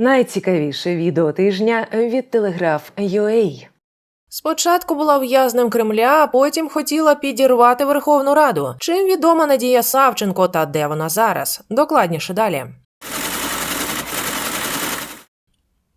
Найцікавіше відео тижня від Телеграф UA. Спочатку була в'язнем Кремля, а потім хотіла підірвати Верховну Раду. Чим відома Надія Савченко та де вона зараз? Докладніше далі.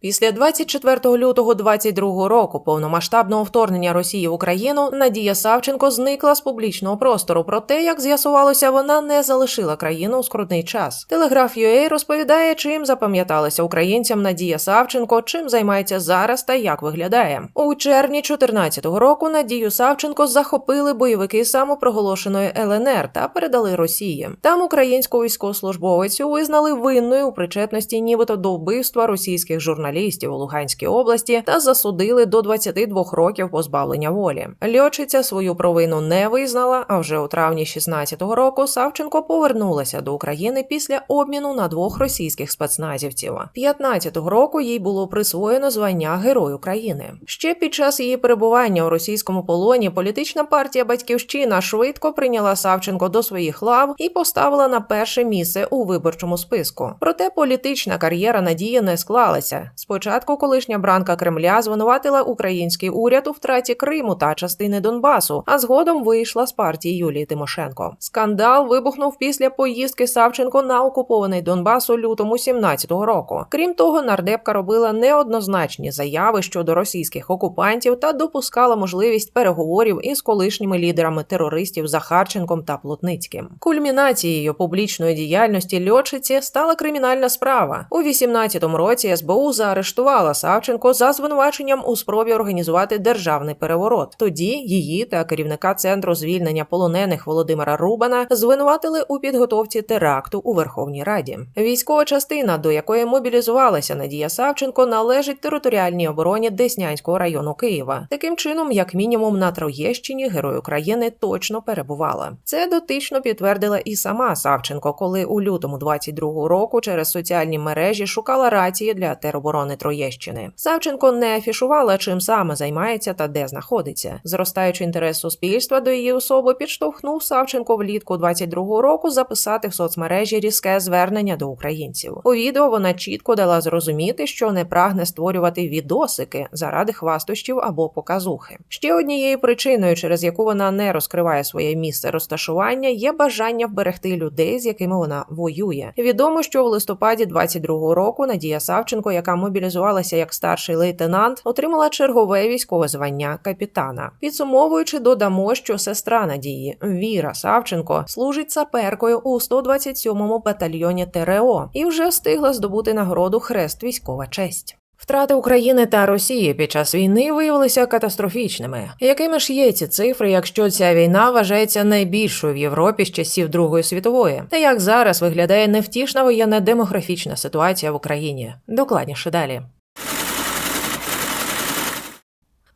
Після 24 лютого 22 року повномасштабного вторгнення Росії в Україну Надія Савченко зникла з публічного простору. Проте, як з'ясувалося, вона не залишила країну у скрутний час. Телеграф UA розповідає, чим запам'яталася українцям Надія Савченко, чим займається зараз та як виглядає. У червні 2014 року Надію Савченко захопили бойовики самопроголошеної ЛНР та передали Росії. Там українську військовослужбовицю визнали винною у причетності, нібито до вбивства російських журналістів у Луганській області та засудили до 22 років позбавлення волі. Льотчиця свою провину не визнала. А вже у травні 16-го року Савченко повернулася до України після обміну на двох російських спецназівців. 15-го року їй було присвоєно звання Герой України. Ще під час її перебування у російському полоні політична партія Батьківщина швидко прийняла Савченко до своїх лав і поставила на перше місце у виборчому списку. Проте політична кар'єра Надії не склалася. Спочатку колишня бранка Кремля звинуватила український уряд у втраті Криму та частини Донбасу, а згодом вийшла з партії Юлії Тимошенко. Скандал вибухнув після поїздки Савченко на окупований Донбас у лютому 17-го року. Крім того, нардепка робила неоднозначні заяви щодо російських окупантів та допускала можливість переговорів із колишніми лідерами терористів Захарченком та Плотницьким. Кульмінацією публічної діяльності льотчиці стала кримінальна справа у 18-му році. СБУ заарештувала Савченко за звинуваченням у спробі організувати державний переворот. Тоді її та керівника центру звільнення полонених Володимира Рубана звинуватили у підготовці теракту у Верховній Раді. Військова частина, до якої мобілізувалася Надія Савченко, належить територіальній обороні Деснянського району Києва. Таким чином, як мінімум, на Троєщині герой України точно перебувала. Це дотично підтвердила і сама Савченко, коли у лютому 22-го року через соціальні мережі шукала рації для тероборони Троєщини. Савченко не афішувала, чим саме займається та де знаходиться. Зростаючи інтерес суспільства до її особи, підштовхнув Савченко влітку 22-го року записати в соцмережі різке звернення до українців. У відео вона чітко дала зрозуміти, що не прагне створювати відосики заради хвастощів або показухи. Ще однією причиною, через яку вона не розкриває своє місце розташування, є бажання вберегти людей, з якими вона воює. Відомо, що в листопаді 22-го року Надія Савченко, яка мобілізувалася як старший лейтенант, отримала чергове військове звання капітана. Підсумовуючи, додамо, що сестра Надії Віра Савченко служить саперкою у 127-му батальйоні ТРО і вже встигла здобути нагороду Хрест військова честь. Втрати України та Росії під час війни виявилися катастрофічними. Якими ж є ці цифри, якщо ця війна вважається найбільшою в Європі з часів Другої світової? Та як зараз виглядає невтішна воєнна демографічна ситуація в Україні? Докладніше далі.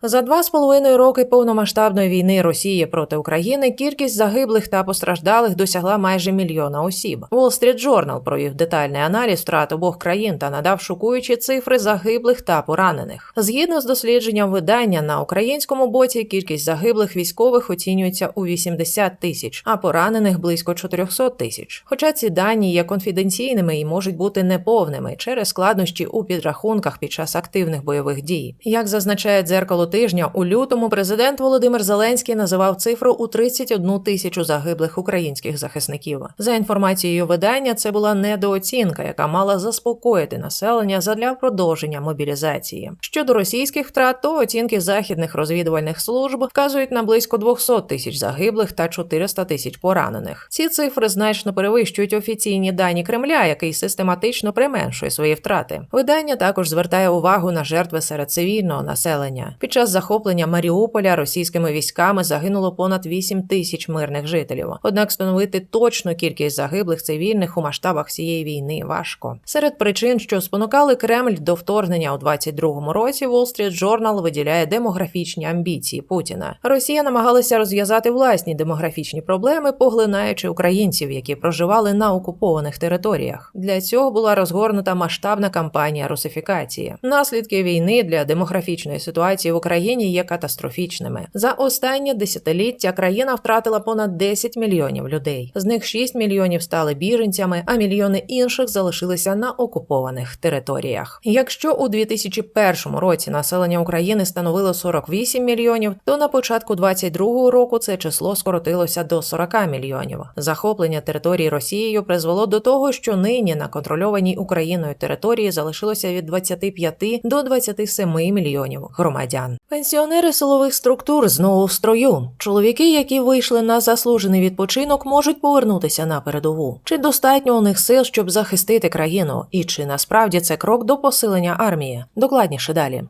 За два з половиною роки повномасштабної війни Росії проти України кількість загиблих та постраждалих досягла майже мільйона осіб. Wall Street Journal провів детальний аналіз втрат обох країн та надав шокуючі цифри загиблих та поранених. Згідно з дослідженням видання на українському боці, кількість загиблих військових оцінюється у 80 тисяч, а поранених близько 400 тисяч. Хоча ці дані є конфіденційними і можуть бути неповними через складнощі у підрахунках під час активних бойових дій. Як зазначає дзеркало тижня, у лютому президент Володимир Зеленський називав цифру у 31 тисячу загиблих українських захисників. За інформацією видання, це була недооцінка, яка мала заспокоїти населення задля продовження мобілізації. Щодо російських втрат, то оцінки західних розвідувальних служб вказують на близько 200 тисяч загиблих та 400 тисяч поранених. Ці цифри значно перевищують офіційні дані Кремля, який систематично применшує свої втрати. Видання також звертає увагу на жертви серед цивільного населення. Під час захоплення Маріуполя російськими військами загинуло понад 8 тисяч мирних жителів. Однак встановити точну кількість загиблих цивільних у масштабах цієї війни важко. Серед причин, що спонукали Кремль до вторгнення у 22-му році, Wall Street Journal виділяє демографічні амбіції Путіна. Росія намагалася розв'язати власні демографічні проблеми, поглинаючи українців, які проживали на окупованих територіях. Для цього була розгорнута масштабна кампанія русифікації. Наслідки війни для демографічної ситуації в Україні Україні є катастрофічними. За останнє десятиліття країна втратила понад 10 мільйонів людей. З них 6 мільйонів стали біженцями, а мільйони інших залишилися на окупованих територіях. Якщо у 2001 році населення України становило 48 мільйонів, то на початку 2022 року це число скоротилося до 40 мільйонів. Захоплення території Росією призвело до того, що нині на контрольованій Україною території залишилося від 25 до 27 мільйонів громадян. Пенсіонери силових структур знову в строю. Чоловіки, які вийшли на заслужений відпочинок, можуть повернутися на передову. Чи достатньо у них сил, щоб захистити країну? І чи насправді це крок до посилення армії? Докладніше далі.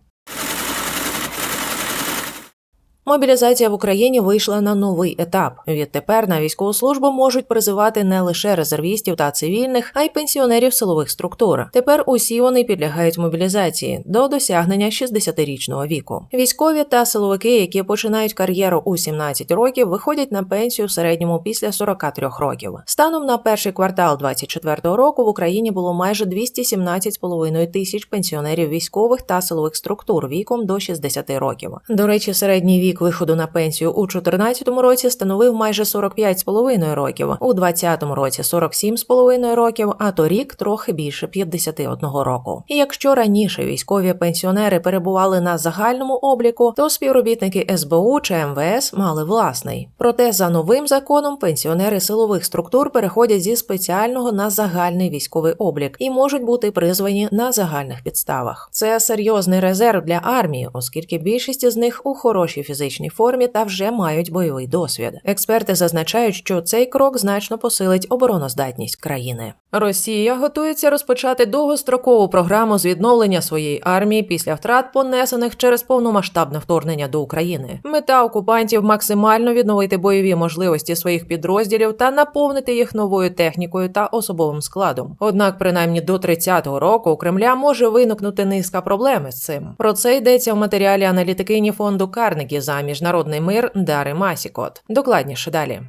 Мобілізація в Україні вийшла на новий етап. Відтепер на військову службу можуть призивати не лише резервістів та цивільних, а й пенсіонерів силових структур. Тепер усі вони підлягають мобілізації до досягнення 60-річного віку. Військові та силовики, які починають кар'єру у 17 років, виходять на пенсію в середньому після 43 років. Станом на перший квартал 2024 року в Україні було майже 217,5 тисяч пенсіонерів військових та силових структур віком до 60 років. До речі, середній вік виходу на пенсію у 2014 році становив майже 45,5 років, у 2020 році 47,5 років, а торік трохи більше 51 року. І якщо раніше військові пенсіонери перебували на загальному обліку, то співробітники СБУ чи МВС мали власний. Проте за новим законом пенсіонери силових структур переходять зі спеціального на загальний військовий облік і можуть бути призвані на загальних підставах. Це серйозний резерв для армії, оскільки більшість з них у хорошій фізичній формі та вже мають бойовий досвід. Експерти зазначають, що цей крок значно посилить обороноздатність країни. Росія готується розпочати довгострокову програму з відновлення своєї армії після втрат, понесених через повномасштабне вторгнення до України. Мета окупантів максимально відновити бойові можливості своїх підрозділів та наповнити їх новою технікою та особовим складом. Однак, принаймні до 30-го року у Кремля може виникнути низка проблем з цим. Про це йдеться в матеріалі аналітикині фонду Карнегі за міжнародний мир Дари Масікот. Докладніше далі.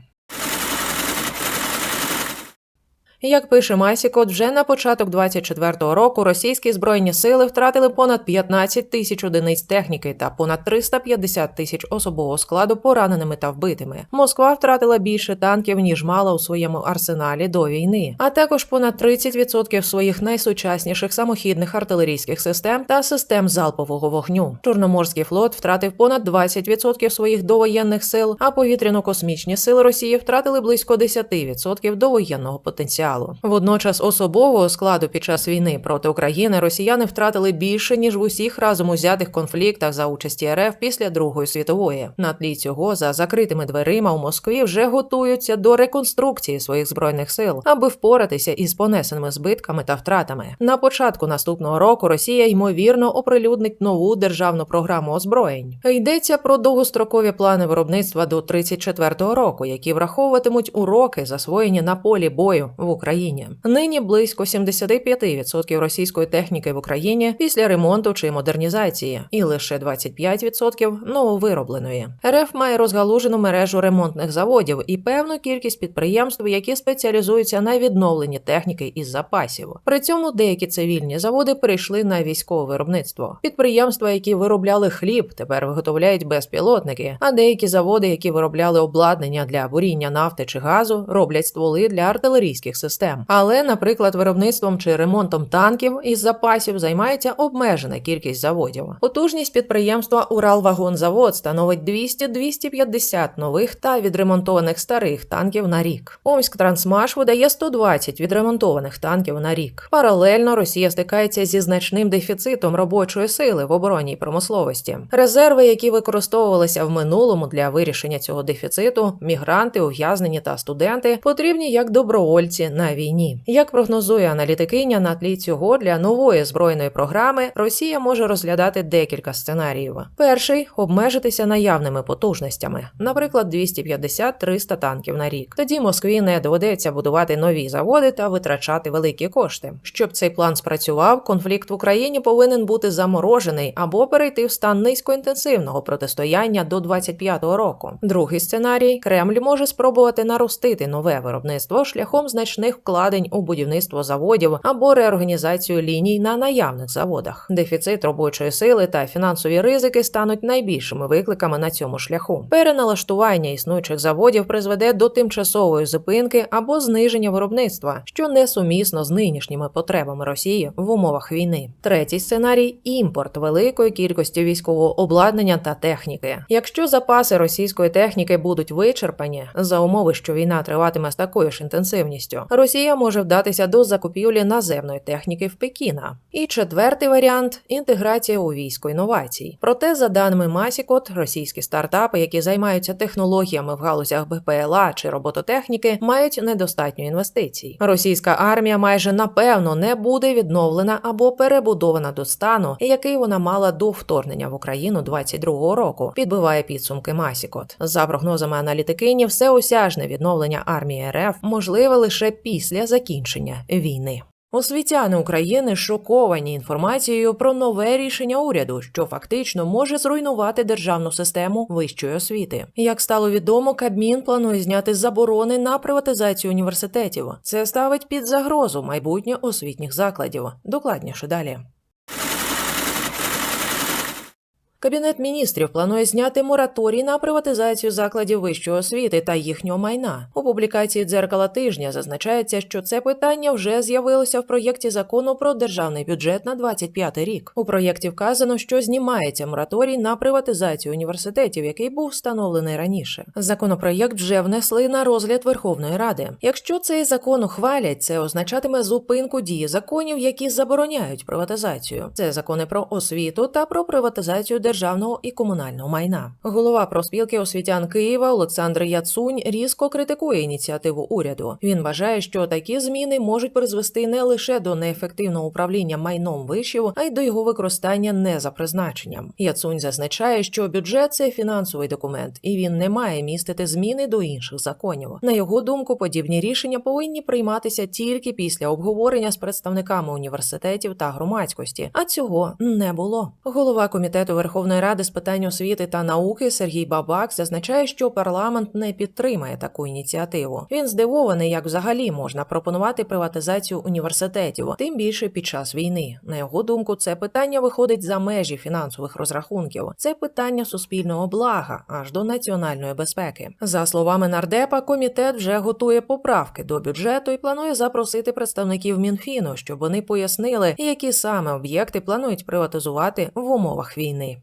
Як пише Масікот, вже на початок 24-го року російські збройні сили втратили понад 15 тисяч одиниць техніки та понад 350 тисяч особового складу пораненими та вбитими. Москва втратила більше танків ніж мала у своєму арсеналі до війни, а також понад 30% своїх найсучасніших самохідних артилерійських систем та систем залпового вогню. Чорноморський флот втратив понад 20% своїх довоєнних сил, а повітряно-космічні сили Росії втратили близько 10% довоєнного потенціалу. Водночас особового складу під час війни проти України росіяни втратили більше ніж в усіх разом узятих конфліктах за участі РФ після Другої світової. На тлі цього за закритими дверима у Москві вже готуються до реконструкції своїх збройних сил, аби впоратися із понесеними збитками та втратами. На початку наступного року Росія ймовірно оприлюднить нову державну програму озброєнь. Йдеться про довгострокові плани виробництва до 34-го року, які враховуватимуть уроки, засвоєні на полі бою в Україні. Нині близько 75% російської техніки в Україні після ремонту чи модернізації, і лише 25% нововиробленої. РФ має розгалужену мережу ремонтних заводів і певну кількість підприємств, які спеціалізуються на відновленні техніки із запасів. При цьому деякі цивільні заводи перейшли на військове виробництво. Підприємства, які виробляли хліб, тепер виготовляють безпілотники. А деякі заводи, які виробляли обладнання для буріння нафти чи газу, роблять стволи для артилерійських систем. Але, наприклад, виробництвом чи ремонтом танків із запасів займається обмежена кількість заводів. Потужність підприємства Уралвагонзавод становить 200-250 нових та відремонтованих старих танків на рік. Омськ Трансмаш видає 120 відремонтованих танків на рік. Паралельно Росія стикається зі значним дефіцитом робочої сили в оборонній промисловості. Резерви, які використовувалися в минулому для вирішення цього дефіциту, мігранти, ув'язнені та студенти, потрібні як добровольці на війні. Як прогнозує аналітикиня на тлі цього для нової збройної програми, Росія може розглядати декілька сценаріїв. Перший обмежитися наявними потужностями, наприклад, 250-300 танків на рік. Тоді Москві не доведеться будувати нові заводи та витрачати великі кошти. Щоб цей план спрацював, конфлікт в Україні повинен бути заморожений або перейти в стан низькоінтенсивного протистояння до 25-го року. Другий сценарій Кремль може спробувати наростити нове виробництво шляхом значної значних вкладень у будівництво заводів або реорганізацію ліній на наявних заводах. Дефіцит робочої сили та фінансові ризики стануть найбільшими викликами на цьому шляху. Переналаштування існуючих заводів призведе до тимчасової зупинки або зниження виробництва, що несумісно з нинішніми потребами Росії в умовах війни. Третій сценарій імпорт великої кількості військового обладнання та техніки. Якщо запаси російської техніки будуть вичерпані за умови, що війна триватиме з такою ж інтенсивністю, Росія може вдатися до закупівлі наземної техніки в Пекіна. І четвертий варіант інтеграція у військо інновацій. Проте, за даними Масікот, російські стартапи, які займаються технологіями в галузях БПЛА чи робототехніки, мають недостатньо інвестицій. Російська армія майже напевно не буде відновлена або перебудована до стану, який вона мала до вторгнення в Україну 22-го року. Підбиває підсумки Масікот. За прогнозами аналітикині, всеосяжне відновлення армії РФ можливе лише після закінчення війни. Освітяни України шоковані інформацією про нове рішення уряду, що фактично може зруйнувати державну систему вищої освіти. Як стало відомо, Кабмін планує зняти заборони на приватизацію університетів. Це ставить під загрозу майбутнє освітніх закладів. Докладніше далі. Кабінет міністрів планує зняти мораторій на приватизацію закладів вищої освіти та їхнього майна. У публікації дзеркала тижня зазначається, що це питання вже з'явилося в проєкті закону про державний бюджет на 25 рік. У проєкті вказано, що знімається мораторій на приватизацію університетів, який був встановлений раніше. Законопроєкт вже внесли на розгляд Верховної Ради. Якщо цей закон ухвалять, це означатиме зупинку дії законів, які забороняють приватизацію. Це закони про освіту та про приватизацію державного і комунального майна. Голова профспілки освітян Києва Олександр Яцунь різко критикує ініціативу уряду. Він вважає, що такі зміни можуть призвести не лише до неефективного управління майном вишів, а й до його використання не за призначенням. Яцунь зазначає, що бюджет це фінансовий документ, і він не має містити зміни до інших законів. На його думку, подібні рішення повинні прийматися тільки після обговорення з представниками університетів та громадськості, а цього не було. Голова комітету Верховної Ради з питань освіти та науки Сергій Бабак зазначає, що парламент не підтримає таку ініціативу. Він здивований, як взагалі можна пропонувати приватизацію університетів, тим більше під час війни. На його думку, це питання виходить за межі фінансових розрахунків. Це питання суспільного блага аж до національної безпеки. За словами нардепа, комітет вже готує поправки до бюджету і планує запросити представників Мінфіну, щоб вони пояснили, які саме об'єкти планують приватизувати в умовах війни.